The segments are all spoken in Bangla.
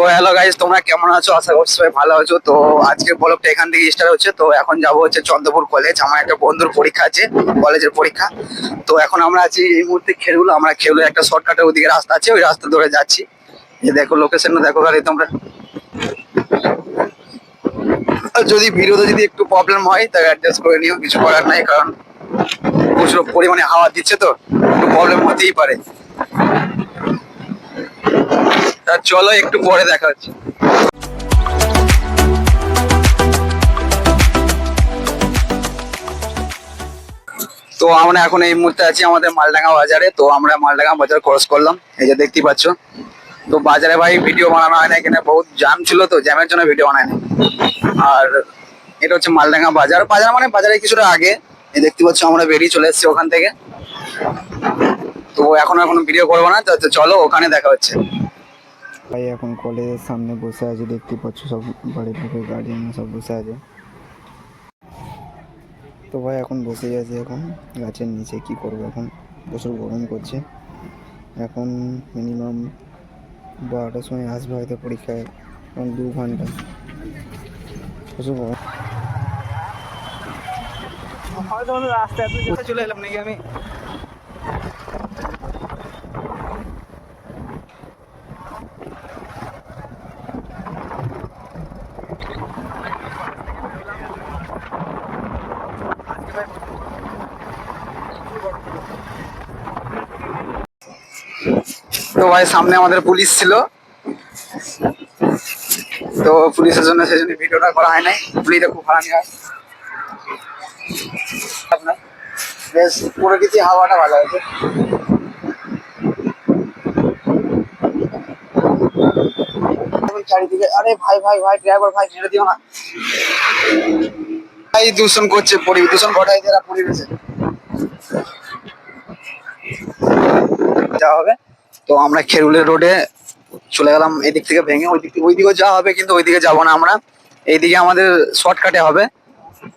তো হ্যালো গাইজ তোমরা কেমন আছো? আশা করছি সবাই ভালো আছো। তো আজকে ব্লগটা এখান থেকে স্টার্ট হচ্ছে। তো এখন যাব হচ্ছে চন্দ্রপুর কলেজ আমার একটা বন্ধুর পরীক্ষা আছে কলেজের পরীক্ষা। তো এখন আমরা আছি এই মুহূর্তে খেলগুলো। আমরা খেলুর একটা শর্টকাটের ওদিকে রাস্তা আছে, ওই রাস্তা ধরে যাচ্ছি। এই দেখো লোকেশন দেখো গাড়ি তোমরা। যদি ভিডিওতে যদি একটু প্রবলেম হয়, তাহলে অ্যাডজাস্ট করে নিও, কিছু করার নাই, কারণ প্রচুর পরিমাণে হাওয়া দিচ্ছে তো, একটু প্রবলেম হতেই পারে তা চলো একটু পরে দেখা হচ্ছে। তো আমরা এখন এই মুহূর্তে আছি আমাদের মালডাঙ্গা বাজারে। তো আমরা মালডাঙ্গা বাজার ক্রস করলাম। এই যে দেখতেই পাচ্ছ। তো বাজারে ভাই ভিডিও বানানো হয় না, এখানে বহুত জ্যাম ছিল তো জ্যামের জন্য ভিডিও বানায় না আর এটা হচ্ছে মালডাঙ্গা বাজার। বাজার মানে বাজারে কিছুটা আগে। এই দেখতে পাচ্ছ, আমরা বেরিয়ে চলে এসেছি ওখান থেকে। তো এখন কোনো ভিডিও করব না। তো চলো ওখানে দেখা হচ্ছে। ভাই এখন কলেজের সামনে বসে আছে দেখতে পাচ্ছ সব বাড়ির লোকের গার্ডিয়ান সব বসে আছে। তো ভাই এখন বসেই আছে এখন গাছের নিচে কি করব এখন? প্রচুর গরম করছে। এখন মিনিমাম বারোটার সময় আসবে হয়তো পরীক্ষায় এখন দু ঘণ্টা। প্রচুর গরম। কোথায় চলে এলাম নাকি আমি? তো ভাই, সামনে আমাদের পুলিশ ছিল। তো পুলিশের জন্য সেই জন্য ভিডিওটা করা হয় নাই। পুলিশটা খুব হারানি হয়। আপনার? বেশ প্রকৃতি হাওয়াটা ভালো আছে। চারিদিকে, আরে ভাই ভাই ভাই ড্রাইভার ভাই, ছেড়ে দিও না। ভাই দূষণ করছে পরি দূষণ ঘটাই এরা পরিবেশে। যাওয়া হবে। তো আমরা খেরুলের রোডে চলে গেলাম, এদিক থেকে ভেঙে ওই দিক থেকে ওই দিকেও যাওয়া হবে, কিন্তু ওইদিকে যাব না আমরা। এইদিকে আমাদের শর্টকাটে হবে।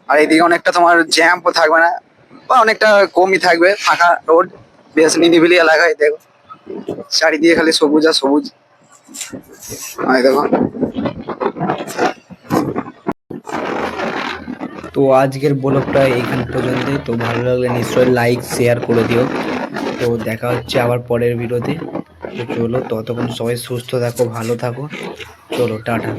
আর এইদিকে অনেকটা তোমার জ্যাম্পও থাকবে না, বা অনেকটা কমই থাকবে, ফাঁকা রোড বেশ নিরিবিলি এলাকায়, দেখো। চারিদিকে খালি সবুজ আর সবুজ। দেখো তো আজকের ব্লগটা এইখান পর্যন্ত। তো ভালো লাগলে নিশ্চয়ই লাইক শেয়ার করে দিও। তো দেখা হচ্ছে আবার পরের ভিডিওতে তো চলো, ততক্ষণ সবাই সুস্থ থাকো, ভালো থাকো। চলো, টাটা।